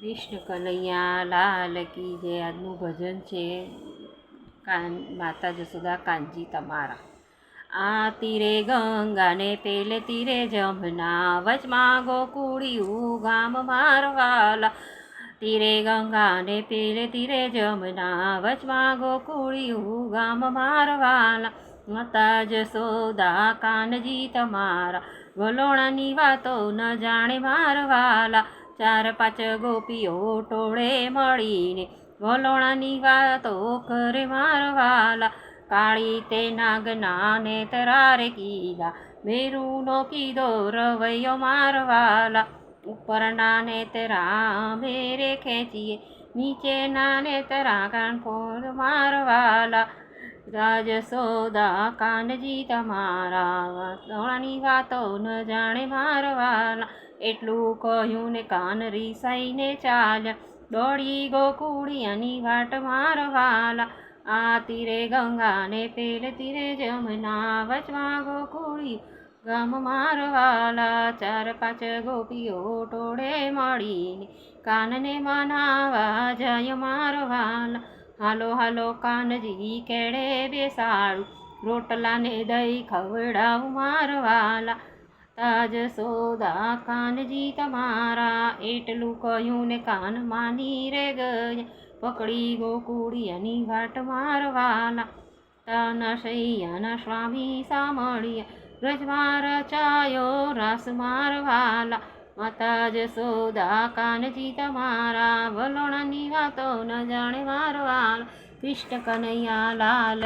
કૃષ્ણ કનૈયા લાલ કી જે આજનું ભજન છે કાન માતા જસોદા કાનજી તમારા. આ તીરે ગંગા ને પેલે તીરે જમના વચમાં ગોકુળિયું ગામ મારવાલા. તીરે ગંગા ને પેલે તીરે જમના વચમાં ગોકુળિયું ગામ મારવાલા. માતા જસોદા કાનજી તમારા. વલોણાની વાતો ન જાણે મારવાલા. ચાર પાંચ ગોપીઓ ટોળે મળીને વલોણાની વાતો કરે મારવાલા. કાળી તે નાગના ને તરારે કીધા, મેરુનો કીધો રવૈયો મારવાલા. ઉપરના ને તરા મેરે ખેંચીએ નીચેના ને તરા કાનપોર મારવાલા. રાજ સોદા કાનજી તમારા વલોણાની વાતો ન જાણે મારવાલા એટલું કહ્યું ને કાન રીસાઈને ચાલ્યા દોડી ગોકુળિયાની વાટ મારવાલા. આ તીરે ગંગાને પેલ તીરે જમના વચમાં ગોકુળી ગમ મારવાલા. ચાર પાંચ ગોપીઓ ટોળે મળીને કાનને મનાવા જય મારવાલા. હાલો હાલો, કાનજી, કેળે બેસાડું રોટલાને દહીં ખવડાવું મારવાલા તાજ સોદા, કાનજી, તમારા. એટલું કહ્યું ને કાન માની રે ગયા પકડી ગોકુળિયાની વાટ મારવાલા તાના શૈયાના સ્વામી સાંભળ્યા. રજમાં રચાયો રાસ મારવાલા માતા જશોદા કાનજી તમારા વલોણાની વાતો ન જાણે વારવાર. કૃષ્ણ કનૈયા લાલ